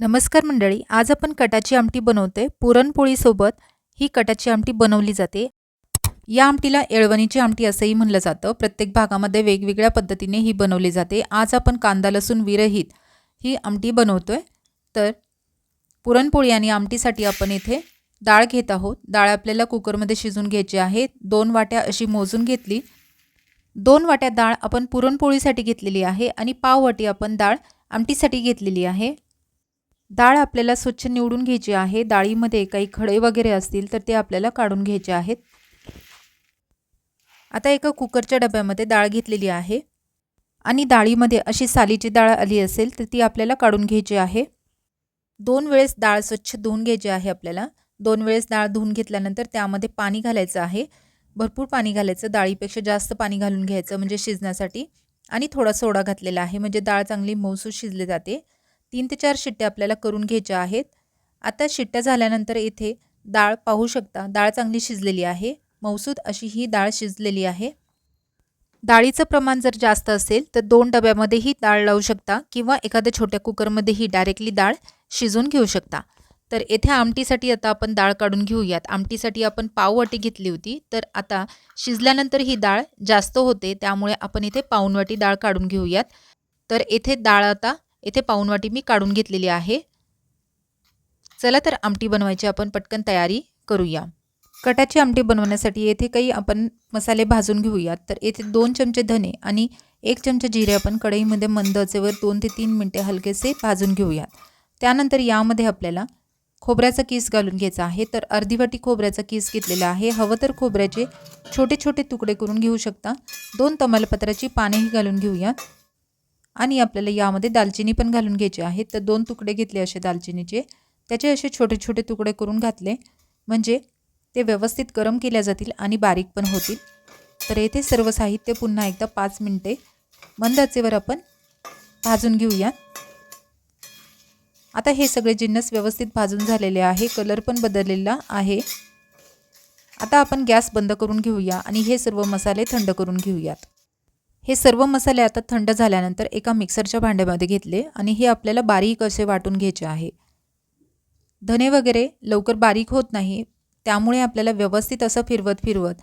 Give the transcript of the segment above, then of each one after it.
नमस्कार मंडळी आज आपण कटाची आमटी बनवते पुरणपोळीसोबत ही कटाची आमटी बनवली जाते. या आमटीला येळवणीची आमटी असंही म्हणलं जातं. प्रत्येक भागामध्ये वेगवेगळ्या पद्धतीने ही बनवली जाते. आज आपण कांदा लसूण विरहित ही आमटी बनवतोय. तर पुरणपोळी आणि आमटीसाठी आपण इथे डाळ घेत आहोत. डाळ आपल्याला कुकरमध्ये शिजून घ्यायची आहे. दोन वाट्या अशी मोजून घेतली. दोन वाट्या डाळ आपण पुरणपोळीसाठी घेतलेली आहे आणि पाव वाटी आपण डाळ आमटीसाठी घेतलेली आहे. डाळ आपल्याला स्वच्छ निवडून घ्यायची आहे. डाळीमध्ये काही खडे वगैरे असतील तर ते आपल्याला काढून घ्यायचे आहेत. आता एका कुकरच्या डब्यामध्ये डाळ घेतलेली आहे. आणि डाळीमध्ये अशी सालीची डाळ आली असेल तर ती आपल्याला काढून घ्यायची आहे. दोन वेळेस डाळ स्वच्छ धुवून घ्यायची आहे आपल्याला. दोन वेळेस डाळ धुवून घेतल्यानंतर त्यामध्ये पाणी घालायचं आहे. भरपूर पाणी घालायचं. डाळीपेक्षा जास्त पाणी घालून घ्यायचं म्हणजे शिजण्यासाठी. आणि थोडा सोडा घातलेला आहे म्हणजे डाळ चांगली मौसूद शिजली जाते. तीन ते चार शिट्ट्या आपल्याला करून घ्यायच्या आहेत. आता शिट्ट्या झाल्यानंतर इथे डाळ पाहू शकता. डाळ चांगली शिजलेली आहे. मौसूद अशी ही डाळ शिजलेली आहे. डाळीचं प्रमाण जर जास्त असेल तर दोन डब्यामध्येही डाळ लावू शकता किंवा एखाद्या छोट्या कुकरमध्येही डायरेक्टली डाळ शिजवून घेऊ शकता. तर येथे आमटीसाठी आता आपण डाळ काढून घेऊयात. आमटीसाठी आपण पाववाटी घेतली होती तर आता शिजल्यानंतर ही डाळ जास्त होते त्यामुळे आपण इथे पाऊनवाटी डाळ काढून घेऊयात. तर येथे डाळ आता इथे पाऊनवाटी मी काढून घेतलेली आहे. चला तर आमटी बनवायची आपण पटकन तयारी करूया. कटाची आमटी बनवण्यासाठी येथे काही आपण मसाले भाजून घेऊयात. तर येथे दोन चमचे धने आणि एक चमचा जिरे आपण कढईमध्ये मंद अचेवर दोन ते तीन मिनटे हलकेसे भाजून घेऊयात. त्यानंतर यामध्ये आपल्याला खोबऱ्याचा किस घालून घ्यायचा आहे. तर अर्धी वाटी खोबऱ्याचा किस घेतलेला आहे. हवं तर खोबऱ्याचे छोटे छोटे तुकडे करून घेऊ शकता. दोन तमालपत्राची पानेही घालून घेऊयात. आणि आपल्याला यामध्ये दालचिनी पण घालून घ्यायची आहे. तर दोन तुकडे घेतले असे दालचिनीचे. त्याचे असे छोटे छोटे तुकडे करून घातले. म्हणजे ते व्यवस्थित गरम केल्या जातील आणि बारीक पण होतील. तर येथे सर्व साहित्य पुन्हा एकदा पाच मिनटे मंद आचेवर आपण भाजून घेऊया. आता हे सगळे जिन्नस व्यवस्थित भाजून झालेले आहे. कलर पण बदललेला आहे. आता आपण गॅस बंद करून घेऊया आणि हे सर्व मसाले थंड करून घेऊयात. हे सर्व मसाले आता थंड झाल्यानंतर एका मिक्सरच्या भांड्यामध्ये घेतले आणि हे आपल्याला बारीक असे वाटून घ्यायचे आहे. धने वगैरे लवकर बारीक होत नाही त्यामुळे आपल्याला व्यवस्थित असं फिरवत फिरवत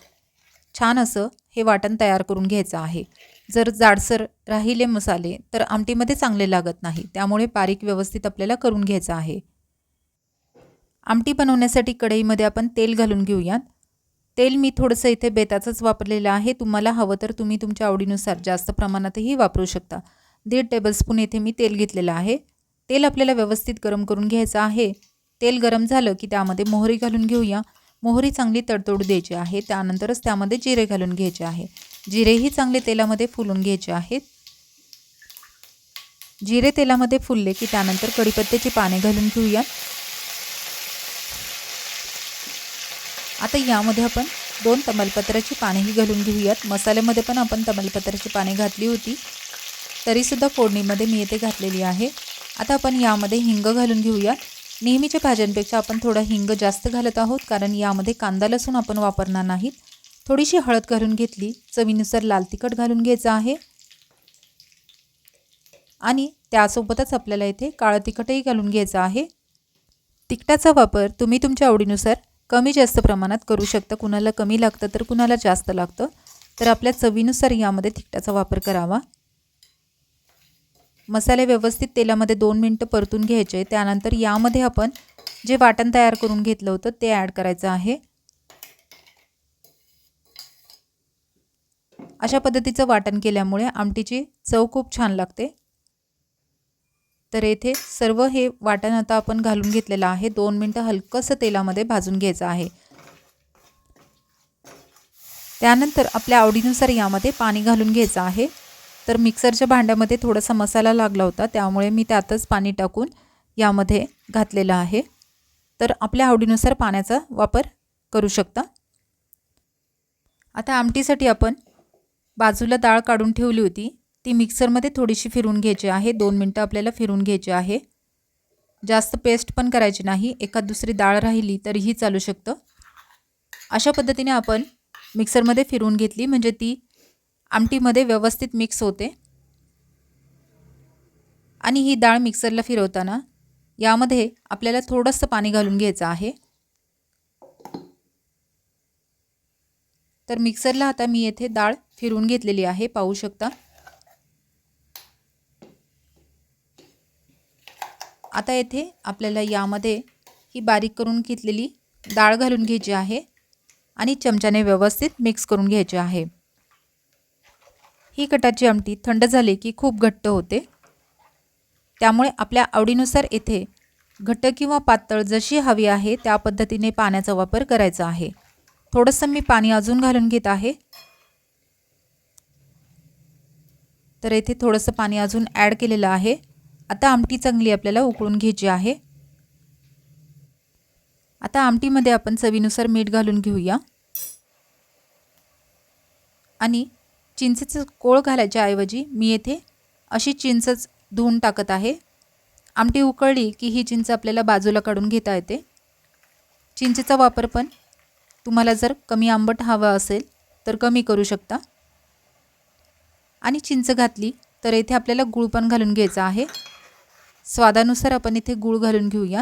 छान असं हे वाटण तयार करून घ्यायचं आहे. जर जाडसर राहिले मसाले तर आमटीमध्ये चांगले लागत नाही त्यामुळे बारीक व्यवस्थित आपल्याला करून घ्यायचं आहे. आमटी बनवण्यासाठी कढईमध्ये आपण तेल घालून घेऊयात. तेल मी थोडंसं इथे बेताचंच वापरलेलं आहे. तुम्हाला हवं तर तुम्ही तुमच्या आवडीनुसार जास्त प्रमाणातही वापरू शकता. दीड टेबलस्पून येथे मी तेल घेतलेलं आहे. तेल आपल्याला व्यवस्थित गरम करून घ्यायचं आहे. तेल गरम झालं की त्यामध्ये मोहरी घालून घेऊया. मोहरी चांगली तडतोड द्यायची आहे. त्यानंतरच त्यामध्ये जिरे घालून घ्यायचे आहे. जिरेही चांगले तेलामध्ये फुलून घ्यायचे आहेत. जिरे तेलामध्ये फुलले की त्यानंतर कढीपत्त्याची पाने घालून घेऊया. आता यामध्ये आपण दोन तमालपत्राची पानेही घालून घेऊयात. मसाल्यामध्ये पण आपण तमालपत्राची पाने घातली होती. तरीसुद्धा फोडणीमध्ये मी येथे घातलेली आहे. आता आपण यामध्ये हिंग घालून घेऊयात. नेहमीच्या भाज्यांपेक्षा आपण थोडा हिंग जास्त घालत आहोत कारण यामध्ये कांदा लसूण आपण वापरणार नाहीत. थोडीशी हळद घालून घेतली. चवीनुसार लाल तिखट घालून घ्यायचं आहे. आणि त्यासोबतच आपल्याला इथे काळं तिखटही घालून घ्यायचं आहे. तिखटाचा वापर तुम्ही तुमच्या आवडीनुसार कमी जास्त प्रमाणात करू शकता. कुणाला कमी लागतं तर कुणाला जास्त लागतं. तर आपल्या चवीनुसार यामध्ये तिखटाचा वापर करावा. मसाले व्यवस्थित तेलामध्ये दोन मिनटं परतून घ्यायचे. त्यानंतर यामध्ये आपण जे वाटण तयार करून घेतलं होतं ते ॲड करायचं आहे. अशा पद्धतीचं वाटण केल्यामुळे आमटीची चव खूप छान लागते. तर येथे सर्व हे वाटण आता आपण घालून घेतलेलं आहे. दोन मिनटं हलकंसं तेलामध्ये भाजून घ्यायचं आहे. त्यानंतर आपल्या आवडीनुसार यामध्ये पाणी घालून घ्यायचं आहे. तर मिक्सरच्या भांड्यामध्ये थोडासा मसाला लागला होता त्यामुळे मी त्यातच पाणी टाकून यामध्ये घातलेलं आहे. तर आपल्या आवडीनुसार पाण्याचा वापर करू शकता. आता आमटीसाठी आपण बाजूला डाळ काढून ठेवली होती. ती मिक्सरमध्ये थोडीशी फिरून घ्यायची आहे. दोन मिनटं आपल्याला फिरून घ्यायची आहे. जास्त पेस्ट पण करायची नाही. एखाद दुसरी डाळ राहिली तरीही चालू शकतं. अशा पद्धतीने आपण मिक्सरमध्ये फिरून घेतली. म्हणजे ती आमटीमध्ये व्यवस्थित मिक्स होते. आणि ही डाळ मिक्सरला फिरवताना यामध्ये आपल्याला थोडंसं पाणी घालून घ्यायचं आहे. तर मिक्सरला आता मी येथे डाळ फिरून घेतलेली आहे. पाहू शकता. आता येथे आपल्याला यामध्ये ही बारीक करून घेतलेली डाळ घालून घ्यायची आहे आणि चमच्याने व्यवस्थित मिक्स करून घ्यायची आहे. ही कटाची आमटी थंड झाली की खूप घट्ट होते. त्यामुळे आपल्या आवडीनुसार येथे घट्ट किंवा पातळ जशी हवी आहे त्या पद्धतीने पाण्याचा वापर करायचा आहे. थोडंसं मी पाणी अजून घालून घेत आहे. तर येथे थोडंसं पाणी अजून ॲड केलेलं आहे. आता आमटी चांगली आपल्याला उकळून घ्यायची आहे. आता आमटीमध्ये आपण चवीनुसार मीठ घालून घेऊया. आणि चिंचेचं कोळ घालायच्या ऐवजी मी येथे अशी चिंचच धुवून टाकत आहे. आमटी उकळली की ही चिंच आपल्याला बाजूला काढून घेता येते. चिंचेचा वापर पण तुम्हाला जर कमी आंबट हवा असेल तर कमी करू शकता. आणि चिंच घातली तर इथे आपल्याला गूळ पण घालून घ्यायचा आहे. स्वादानुसार आपण इथे गूळ घालून घेऊया.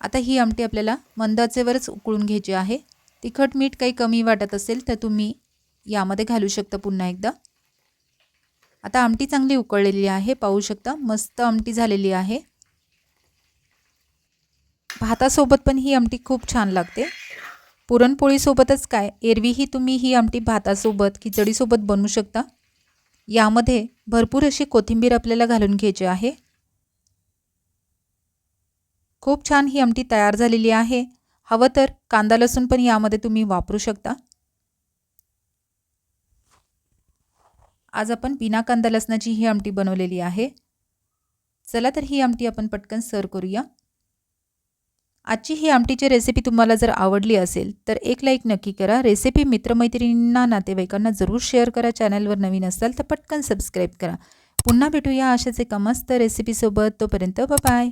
आता ही आमटी आपल्याला मंदाचेवरच उकळून घ्यायची आहे. तिखट मीठ काही कमी वाटत असेल तर तुम्ही यामध्ये घालू शकता पुन्हा एकदा. आता आमटी चांगली उकळलेली आहे. पाहू शकता मस्त आमटी झालेली आहे. भातासोबत पण ही आमटी खूप छान लागते. पुरणपोळीसोबतच काय? एरवीही तुम्ही ही आमटी भातासोबत खिचडीसोबत बनवू शकता. यामध्ये भरपूर अशी कोथिंबीर आपल्याला घालून घ्यायची आहे. खूप छान ही आमटी तयार झालेली आहे. हवं तर कांदा लसूण पण यामध्ये तुम्ही वापरू शकता. आज आपण बिना कांदा लसणाची ही आमटी बनवलेली आहे. चला तर ही आमटी आपण पटकन सर्व करूया. आजची ही आमटीची रेसिपी तुम्हाला जर आवडली असेल तर एक लाईक नक्की करा. रेसिपी मित्रमैत्रिणींना नातेवाईकांना जरूर शेअर करा. चॅनलवर नवीन असाल तर पटकन सबस्क्राईब करा. पुन्हा भेटूया अशाच एका मस्त रेसिपीसोबत तोपर्यंत बाय